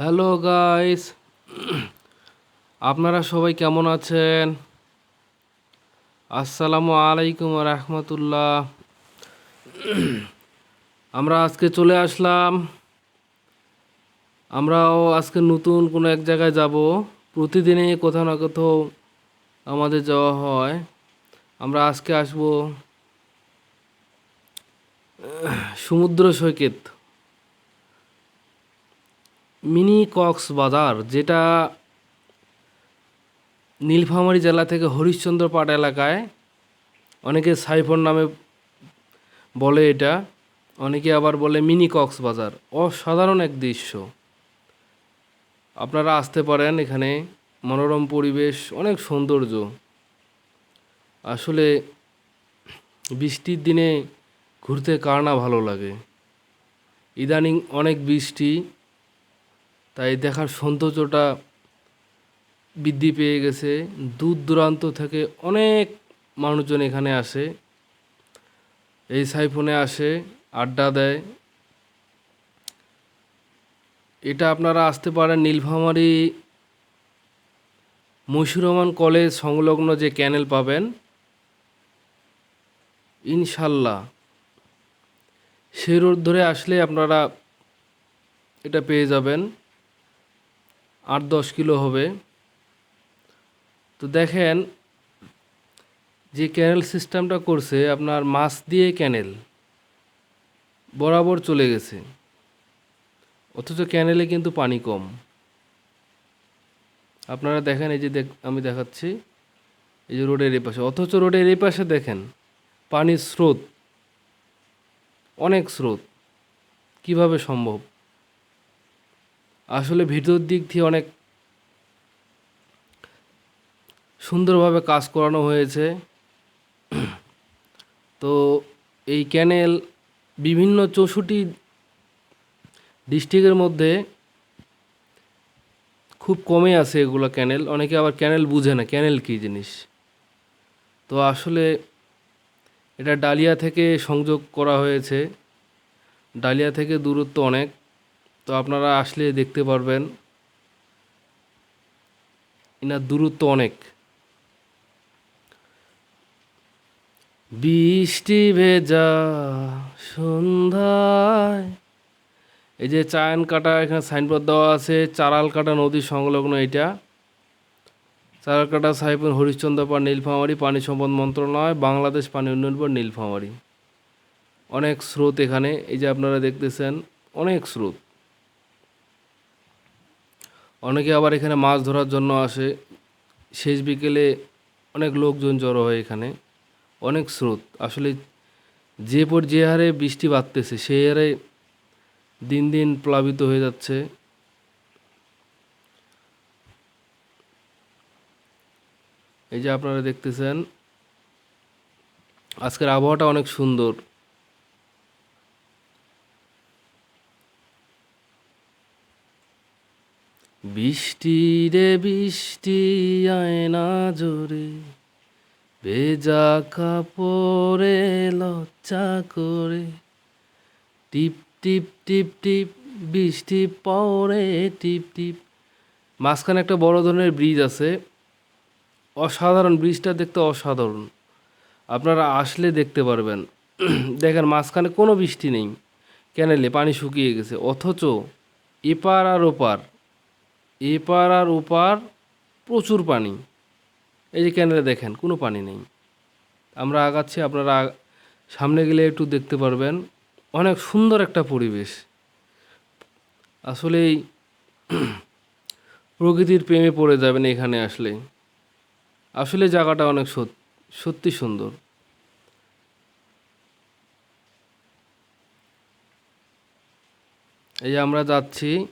Hello guys, আপনারা সবাই কেমন আছেন? আসসালামু আলাইকুম রহমতুল্লাহ। আমরা আজকে চলে আসলাম। আমরাও আজকে নতুন কোনো এক জায়গায় যাব। প্রতিদিনই কোথাও না কোথাও আমাদের যাওয়া হয়। আমরা আজকে আসব সমুদ্র সৈকত। মিনি কক্সবাজার যেটা নীলফামারী জেলা থেকে হরিশ্চন্দ্র পাট এলাকায়, অনেকে সাইফোন নামে বলে এটা, অনেকে আবার বলে মিনি কক্সবাজার অসাধারণ এক দৃশ্য। আপনারা আসতে পারেন এখানে, মনোরম পরিবেশ, অনেক সৌন্দর্য। আসলে বৃষ্টির দিনে ঘুরতে কার না ভালো লাগে। ইদানিং অনেক বৃষ্টি তাই দেখার সৌন্দর্যটা বৃদ্ধি পেয়ে গেছে। দূর দূরান্ত থেকে অনেক মানুষজন এখানে আসে। এই সাইফোনে আসে, আড্ডা দেয়। এটা আপনারা আসতে পারেন নীলফামারী মশিউর রহমান কলেজ সংলগ্ন যে ক্যানেল পাবেন। ইনশাল্লাহ সে রোড ধরে আসলে আপনারা এটা পেয়ে যাবেন। আট দশ কিলো হবে। তো দেখেন যে ক্যানেল সিস্টেমটা করছে, আপনার মাছ দিয়ে ক্যানেল বরাবর চলে গেছে। অথচ ক্যানেলে কিন্তু পানি কম। আপনারা দেখেন এই যে আমি দেখাচ্ছি এই যে রোডের এই পাশে অথচ রোডের এই পাশে দেখেন পানির স্রোত, অনেক স্রোত। কীভাবে সম্ভব? আসলে ভিতর দিক থেকে অনেক সুন্দরভাবে কাজ করানো হয়েছে। তো এই ক্যানেল বিভিন্ন চৌষট্টি ডিস্ট্রিক্টের মধ্যে খুব কমে আছে এগুলো ক্যানেল। অনেকে আবার ক্যানেল বুঝে না, ক্যানেল কী জিনিস? তো আসলে এটা ডালিয়া থেকে সংযোগ করা হয়েছে। ডালিয়া থেকে দূরত্ব অনেক। তো আপনারা আসলে দেখতে পারবেন, এনার দূরত্ব অনেক। বৃষ্টি ভেজা সন্ধ্যায়, এই যে চায়ন কাটা এখানে সাইনবোর্ড দেওয়া আছে, চারাল কাটা নদী সংলগ্ন এটা চারাল কাটা হরিশ্চন্দ্র পাড় নীলফামারী পানি সম্পদ মন্ত্রণালয়, বাংলাদেশ পানি উন্নয়ন বোর্ড নীলফামারী। অনেক স্রোত এখানে, এই যে আপনারা দেখতেছেন, অনেক স্রোত। অনেকে আবার এখানে মাছ ধরার জন্য আসে। শেষ বিকেলে অনেক লোকজন জড়ো হয় এখানে। অনেক স্রোত। আসলে যে পর যে হারে বৃষ্টি বাড়তেছে সেই হারে দিন দিন প্লাবিত হয়ে যাচ্ছে। এই যে আপনারা দেখতেছেন, আজকের আবহাওয়াটা অনেক সুন্দর। বৃষ্টি রে বৃষ্টি, আয়না জোরে। ভেজা কাপড়ে, লজ্জা করে। টিপ টিপ টিপ টিপ, বৃষ্টি পরে টিপ টিপ। মাঝখানে একটা বড় ধরনের ব্রিজ আছে। অসাধারণ, ব্রিজটা দেখতে অসাধারণ। আপনারা আসলে দেখতে পারবেন। দেখেন, মাঝখানে কোনো বৃষ্টি নেই। ক্যানেলে পানি শুকিয়ে গেছে। অথচ এপার আর ওপার এপার আর ওপার প্রচুর পানি। এই যে ক্যানেলে দেখেন, কোনো পানি নেই। আমরা আগাচ্ছি, আপনারা সামনে গেলে একটু দেখতে পারবেন। অনেক সুন্দর একটা পরিবেশ। আসলেই প্রকৃতির প্রেমে পড়ে যাবেন এখানে আসলে। আসলে জায়গাটা অনেক সত- সত্যি সুন্দর। এই আমরা যাচ্ছি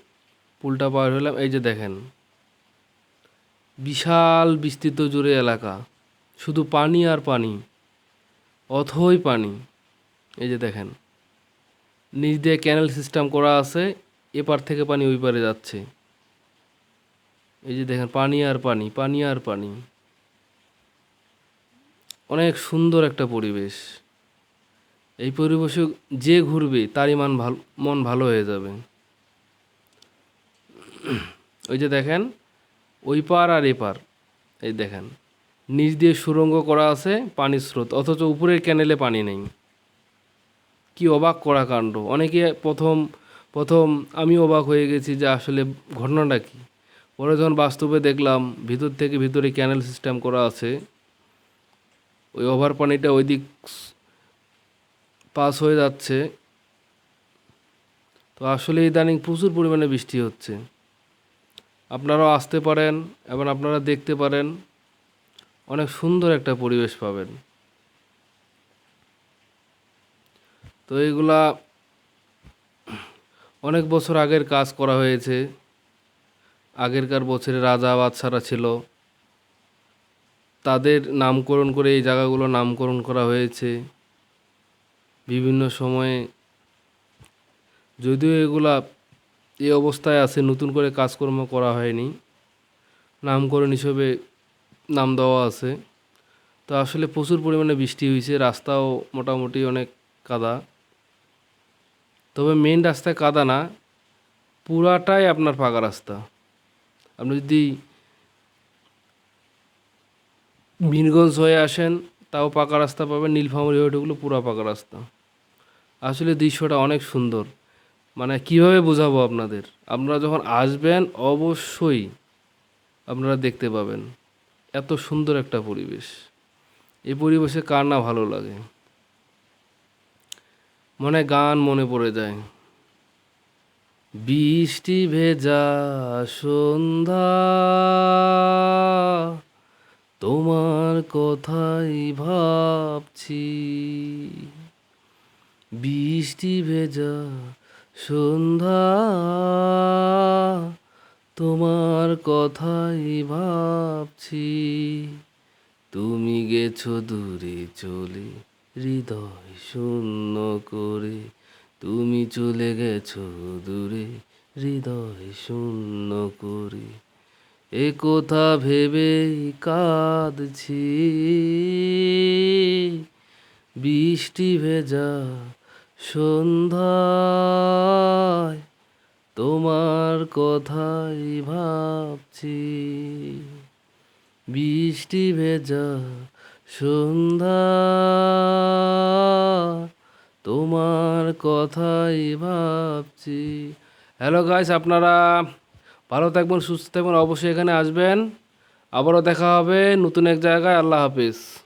পুলটা পার হলাম, এই যে দেখেন। বিশাল বিস্তৃত জুড়ে এলাকা। শুধু পানি আর পানি, অথই পানি। এই যে দেখেন, নিচ দিয়ে ক্যানেল সিস্টেম করা আছে, এপার থেকে পানি ওই পারে যাচ্ছে। এই যে দেখেন, পানি আর পানি পানি আর পানি। অনেক সুন্দর একটা পরিবেশ। এই পরিবেশে যে ঘুরবে, তারই মান ভালো, মন ভালো হয়ে যাবে। ওই যে দেখেন, ওই পার আর এপার এই দেখেন, নিচ দিয়ে সুরঙ্গ করা আছে পানির স্রোত, অথচ উপরের ক্যানেলে পানি নেই। কি অবাক করা কাণ্ড। অনেকে প্রথম প্রথম আমি অবাক হয়ে গেছি যে আসলে ঘটনাটা কি। পরে যখন বাস্তবে দেখলাম, ভিতর থেকে ভিতরে ক্যানেল সিস্টেম করা আছে, ওই ওভার পানিটা ওই দিক পাস হয়ে যাচ্ছে। তো আসলে ইদানিং প্রচুর পরিমাণে বৃষ্টি হচ্ছে। আপনারাও আসতে পারেন এবং আপনারা দেখতে পারেন অনেক সুন্দর একটা পরিবেশ পাবেন। তো এইগুলা অনেক বছর আগের কাজ করা হয়েছে। আগেরকার বছরে রাজা বাদশারা ছিল। তাদের নামকরণ করে এই জায়গাগুলো নামকরণ করা হয়েছে। বিভিন্ন সময়ে যদিও এগুলা এই অবস্থায় আছে, নতুন করে কাজকর্ম করা হয়নি। নামকরণ হিসেবে নাম দেওয়া আছে। তো আসলে প্রচুর পরিমাণে বৃষ্টি হয়েছে, রাস্তাও মোটামুটি অনেক কাদা। তবে মেন রাস্তায় কাদা না, পুরাটাই আপনার পাকা রাস্তা। আপনি যদি বীরগঞ্জ হয়ে আসেন, তাও পাকা রাস্তা পাবেন, নীলফামারী হয়ে ঢুকলে পুরো পাকা রাস্তা। আসলে দৃশ্যটা অনেক সুন্দর। মানে কীভাবে বোঝাবো আপনাদের? আপনারা যখন আসবেন, অবশ্যই আপনারা দেখতে পাবেন এত সুন্দর একটা পরিবেশ। এই পরিবেশে কার না ভালো লাগে? মনে গান মনে পড়ে যায়। বৃষ্টি ভেজা সন্ধ্যা, তোমার কথাই ভাবছি। বৃষ্টি ভেজা সন্ধ্যা, তোমার কথাই ভাবছি। তুমি গেছো দূরে চলে, হৃদয় শূন্য করে। তুমি চলে গেছো দূরে, হৃদয় শূন্য করে। এ কথা ভেবেই কাঁদছি। বৃষ্টি ভেজা সন্ধ্যায় তোমার কথাই ভাবছি। বৃষ্টি ভেজা সন্ধ্যা তোমার কথাই ভাবছি। হ্যালো গাইস আপনারা ভালো থাকবেন, সুস্থ থাকবেন, অবশ্যই এখানে আসবেন। আবারও দেখা হবে নতুন এক জায়গায়। আল্লাহ হাফিজ।